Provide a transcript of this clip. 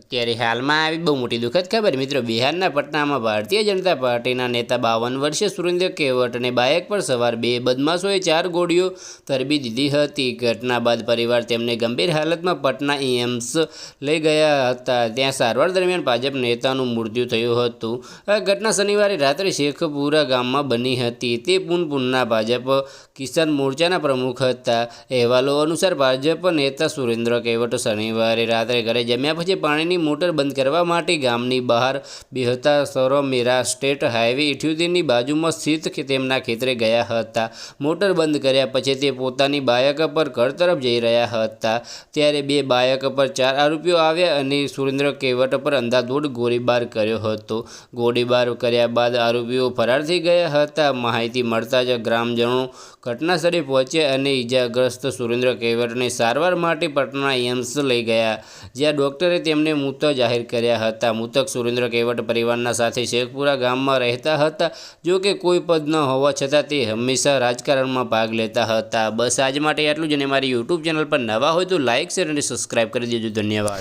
ત્યારે હાલમાં આવી બહુ મોટી દુઃખદ ખબર. મિત્રો, બિહારના પટનામાં ભારતીય જનતા પાર્ટીના નેતા બાવન વર્ષીય સુરેન્દ્ર કેવટને બાઇક પર સવાર બે બદમાશોએ ચાર ગોળીઓ તરબી દીધી હતી. ઘટના બાદ પરિવાર તેમને ગંભીર હાલતમાં પટના એમ્સ લઈ ગયા હતા. ત્યાં સારવાર દરમિયાન ભાજપ નેતાનું મૃત્યુ થયું હતું. આ ઘટના શનિવારે રાત્રે શેખપુરા ગામમાં બની હતી. તે પુનપુનના ભાજપ કિસાન મોરચાના પ્રમુખ હતા. અહેવાલો અનુસાર ભાજપ નેતા સુરેન્દ્ર કેવટ શનિવારે રાત્રે ઘરે જમ્યા પછી પાણીની મોટર બંધ કરવા માટે ગામની બહાર બેહતા સરોમેરા સ્ટેટ હાઈવે ઇઠ્યોતેરની બાજુમાં સ્થિત તેમના ખેતરે ગયા હતા. મોટર બંધ કર્યા પછી તે પોતાની બાયક પર ઘર તરફ જઈ રહ્યા હતા. ત્યારે બે બાયક પર ચાર આરોપીઓ આવ્યા અને સુરેન્દ્ર કેવટ પર અંધાધૂંધ ગોળીબાર કર્યો હતો. ગોળીબાર કર્યા બાદ આરોપીઓ ફરાર થઈ ગયા હતા. માહિતી મળતા જ ગ્રામજનો ઘટનાસ્થળે પહોંચ્યા અને ઈજાગ્રસ્ત સુરેન્દ્ર કેવટને સારવાર માટે પટના એમ્સ લઈ ગયા. જ્યાં ડોક્ટરે તેમને મૃત જાહેર કર્યા હતા. મૃતક સુરેન્દ્ર કેવટ પરિવારના સાથે શેખપુરા ગામમાં રહેતા હતા. જો કે કોઈ પદ ન હોવા છતાં તે હંમેશા રાજકારણમાં ભાગ લેતા હતા. બસ આજ માટે આટલું જ અને મારી યુટ્યુબ ચેનલ પર નવા હોય તો લાઇક શેર અને સબસ્ક્રાઈબ કરી દેજો. ધન્યવાદ.